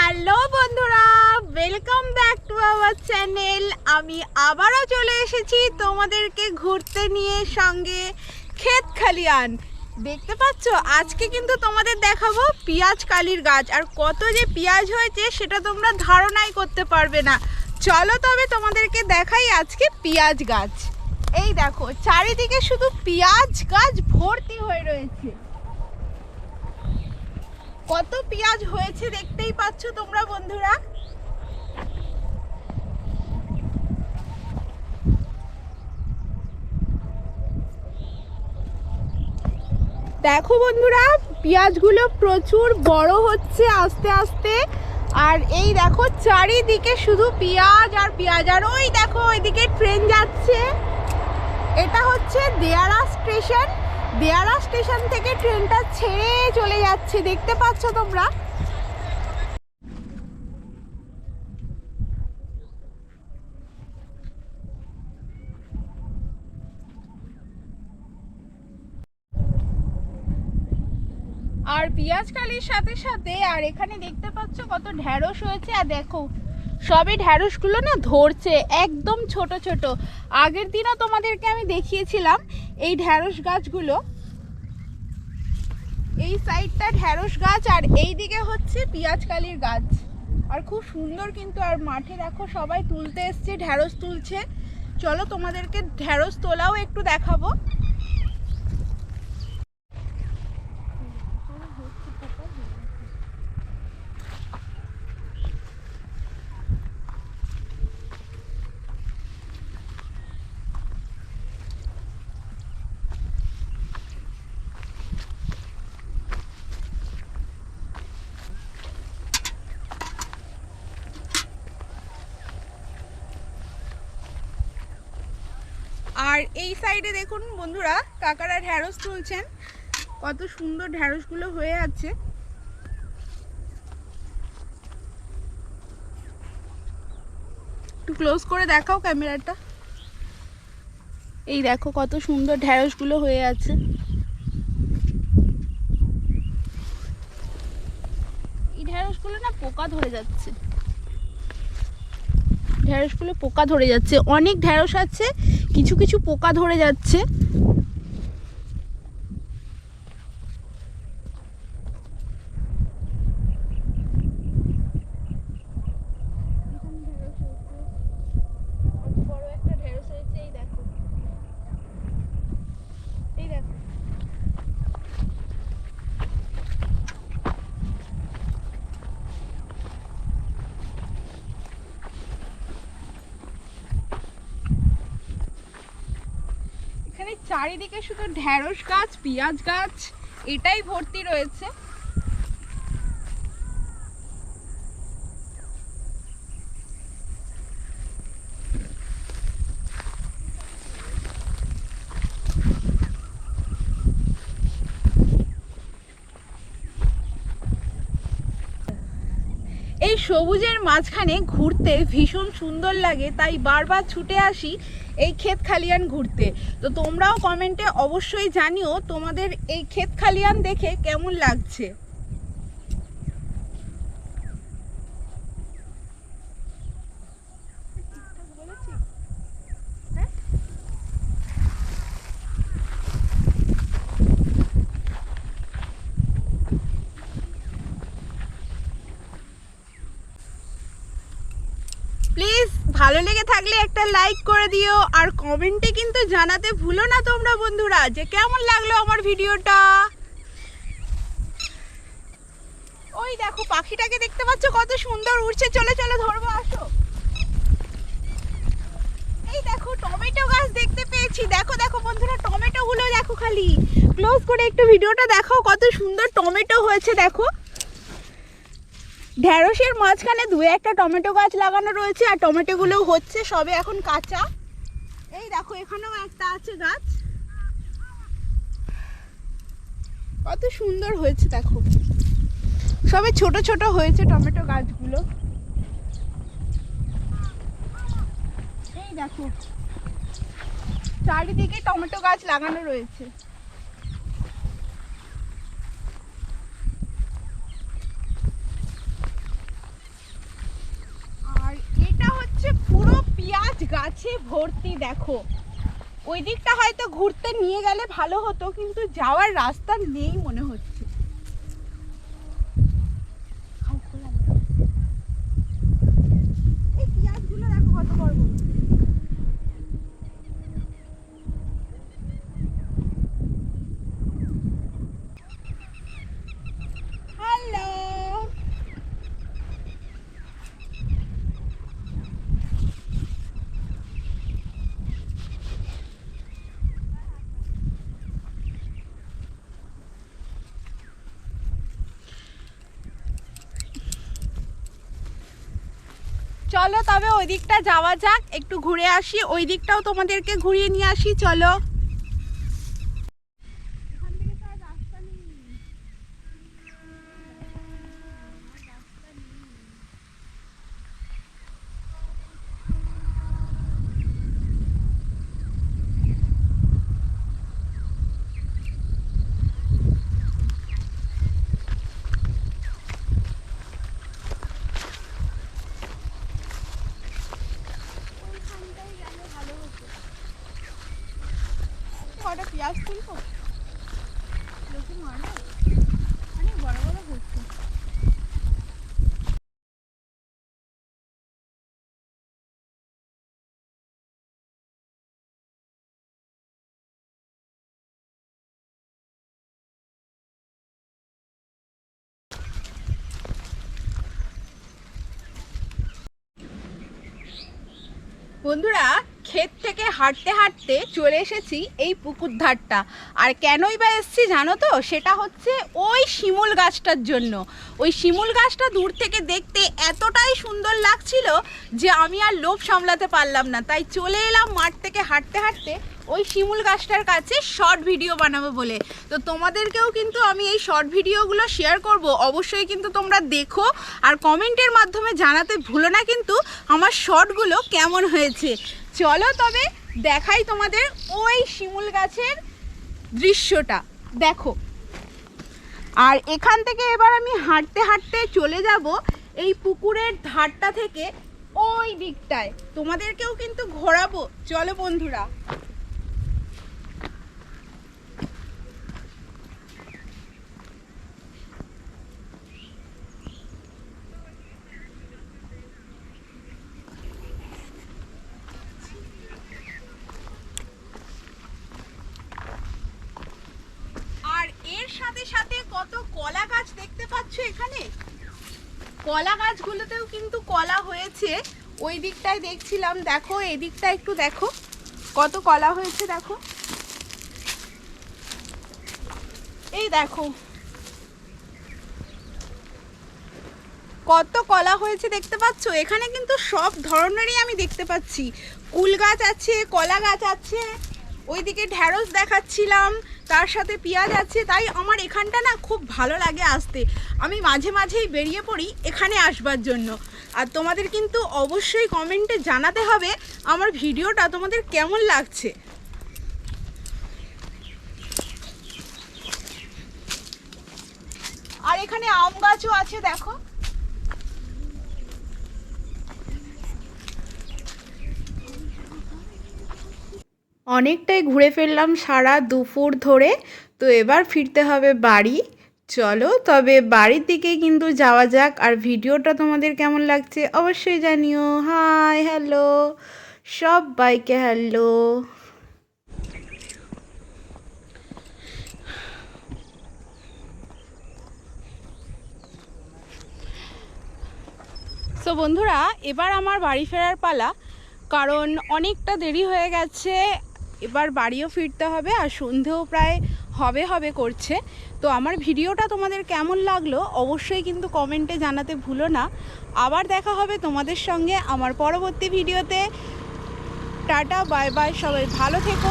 Hello বন্ধুরা welcome back to our channel আমি আবারও চলে এসেছি তোমাদেরকে ঘুরতে নিয়ে সঙ্গে ক্ষেত খালিয়ান দেখতে পাচ্ছ? আজকে কিন্তু তোমাদের দেখাবো পেঁয়াজ কালির গাছ। আর কত যে পেঁয়াজ হয়েছে সেটা তোমরা ধারণাই করতে পারবে না। চলো তবে তোমাদেরকে দেখাই আজকে পেঁয়াজ গাছ। এই দেখো, চারিদিকে শুধু পেঁয়াজ গাছ ভর্তি হয়ে রয়েছে। কত পেঁয়াজ হয়েছে দেখতেই পাচ্ছ তোমরা বন্ধুরা? দেখো বন্ধুরা, পেঁয়াজগুলো প্রচুর বড় হচ্ছে আস্তে আস্তে। আর এই দেখো, চারিদিকে শুধু পেঁয়াজ আর পেঁয়াজ, আর ওই দেখো, ওইদিকে ট্রেন যাচ্ছে। এটা হচ্ছে দেয়ারা স্টেশন দেয়ারা স্টেশন থেকে ট্রেনটা ছেড়ে চলে যাচ্ছে। দেখতে পাচ্ছ তোমরা? আর পেঁয়াজ কালির সাথে সাথে, আর এখানে দেখতে পাচ্ছ কত ঢ্যাঁড়স হয়েছে, আর দেখো সবই ঢ্যাঁড়সগুলো না ধরছে, একদম ছোট ছোট। আগের দিনও তোমাদেরকে আমি দেখিয়েছিলাম এই ঢ্যাঁড়স গাছগুলো। এই সাইডটা ঢ্যাঁড়স গাছ আর এই দিকে হচ্ছে পেঁয়াজ কালির গাছ। আর খুব সুন্দর কিন্তু, আর মাঠে দেখো সবাই তুলতে এসছে ঢ্যাঁড়স তুলছে। চলো তোমাদেরকে ঢ্যাঁড়স তোলাও একটু দেখাবো। আর এই সাইডে দেখুন বন্ধুরা, কাকারা ঢ্যাঁড়স তুলছেন। কত সুন্দর ঢ্যাঁড়সগুলো হয়ে আছে। একটু ক্লোজ করে দেখাও ক্যামেরাটা। এই দেখো কত সুন্দর ঢ্যাঁড়সগুলো হয়ে আছে। এই ঢ্যাঁড়সগুলো না পোকা ধরে যাচ্ছে। ঢ্যাঁড়সগুলো পোকা ধরে যাচ্ছে। অনেক ঢ্যাঁড়স আছে কিছু কিছু পোকা ধরে যাচ্ছে এই দেখো এখানে চারিদিকে শুধু ঢ্যাঁড়স গাছ, পেঁয়াজ গাছ, এটাই ভর্তি রয়েছে। এই সবুজের মাঝখানে ঘুরতে ভীষণ সুন্দর লাগে, তাই বারবার ছুটে আসি এই ক্ষেত খালিয়ান ঘুরতে। তো তোমরাও কমেন্টে অবশ্যই জানিও তোমাদের এই ক্ষেত খালিয়ান দেখে কেমন লাগছে। ভালো লেগে থাকলে একটা লাইক করে দিও। আর কমেন্টে কিন্তু জানাতে ভুলো না তোমরা বন্ধুরা, যে কেমন লাগল আমার ভিডিওটা? ওই দেখো, পাখিটাকে দেখতে পাচ্ছ, কত সুন্দর উড়ছে। চলে চলে, ধরবো, আসো। এই দেখো, টমেটো গাছ দেখতে পেয়েছি। দেখো দেখো, বন্ধুরা টমেটো গুলো দেখো খালি। ক্লোজ করে একটু ভিডিওটা দেখাও, কত সুন্দর টমেটো হয়েছে, দেখো। ঢ্যাঁড়সের মাঝখানে দু একটা টমেটো গাছ লাগানো রয়েছে, আর টমেটোগুলো হচ্ছে সবে এখন কাঁচা। এই দেখো, এখানেও একটা আছে গাছ। কত সুন্দর হয়েছে, দেখো। সবে ছোট ছোট হয়েছে টমেটো গাছগুলো। এই দেখো, চারিদিকে টমেটো গাছ লাগানো রয়েছে। গাছে ভর্তি, দেখো। ওই দিকটা হয়তো ঘুরতে নিয়ে গেলে ভালো হতো, কিন্তু যাওয়ার রাস্তা নেই মনে হচ্ছে। এই পেঁয়াজগুলো দেখো কত বড় বড়। চলো তবে ওই দিকটা যাওয়া যাক, একটু ঘুরে আসি, ওই দিকটাও তোমাদেরকে ঘুরিয়ে নিয়ে আসি, চলো। পেঁয়াজ তুলবো বেশি মারবো? অনেক বড় বড় হচ্ছে বন্ধুরা ক্ষেত থেকে হাঁটতে হাঁটতে চলে এসেছি এই পুকুর ধারটা। আর কেনই বা এসেছি জানো তো? সেটা হচ্ছে ওই শিমুল গাছটার জন্য। ওই শিমুল গাছটা দূর থেকে দেখতে এতটাই সুন্দর লাগছিল যে আমি আর লোভ সামলাতে পারলাম না। তাই চলে এলাম মাঠ থেকে হাঁটতে হাঁটতে ওই শিমুল গাছটার কাছে শর্ট ভিডিও বানাবো বলে। তো তোমাদেরকেও কিন্তু আমি এই শর্ট ভিডিওগুলো শেয়ার করব। অবশ্যই কিন্তু তোমরা দেখো আর কমেন্টের মাধ্যমে জানাতে ভুলো না কিন্তু আমার শর্টগুলো কেমন হয়েছে। চলো তবে দেখাই তোমাদের ওই শিমুল গাছের দৃশ্যটা। দেখো। আর এখান থেকে এবার আমি হাঁটতে হাঁটতে চলে যাব এই পুকুরের ধারটা থেকে ওই দিকটায়। তোমাদেরকেও কিন্তু ঘোরাবো। চলো বন্ধুরা। সাথে সাথে কত কলা গাছ দেখতে পাচ্ছ এখানে? কলা গাছগুলোতেও কিন্তু কলা হয়েছে। ওই দিকটায় দেখছিলাম, দেখো, এই দিকটা একটু দেখো। কত কলা হয়েছে দেখো। এই দেখো। কত কলা হয়েছে দেখতে পাচ্ছ? এখানে কিন্তু সব ধরনেরই আমি দেখতে পাচ্ছি। কুল গাছ আছে, কলা গাছ আছে। ওইদিকে ঢ্যাঁড়স দেখাচ্ছিলাম, তার সাথে পেঁয়াজ আছে, তাই আমার এখানটা না খুব ভালো লাগে আসতে। আমি মাঝে মাঝেই বেরিয়ে পড়ি এখানে আসবার জন্য। আর তোমাদের কিন্তু অবশ্যই কমেন্টে জানাতে হবে আমার ভিডিওটা তোমাদের কেমন লাগছে। আর এখানে আম গাছও আছে, দেখো। অনেকটাই ঘুরে ফেললাম সারা দুপুর ধরে। তো এবার ফিরতে হবে বাড়ি। চলো, তবে বাড়ির দিকে কিন্তু যাওয়া যাক। আর ভিডিওটা তোমাদের কেমন লাগছে অবশ্যই জানিও। হাই হ্যালো সব বাইকে হ্যালো সো বন্ধুরা, এবার আমার বাড়ি ফেরার পালা। কারণ অনেকটা দেরি হয়ে গেছে। এবার বাড়িও ফিরতে হবে আর সন্ধেও প্রায় হবে হবে করছে। তো আমার ভিডিওটা তোমাদের কেমন লাগল অবশ্যই কিন্তু কমেন্টে জানাতে ভুলো না। আবার দেখা হবে তোমাদের সঙ্গে আমার পরবর্তী ভিডিওতে। টাটা, বাই বাই সবাই ভালো থেকো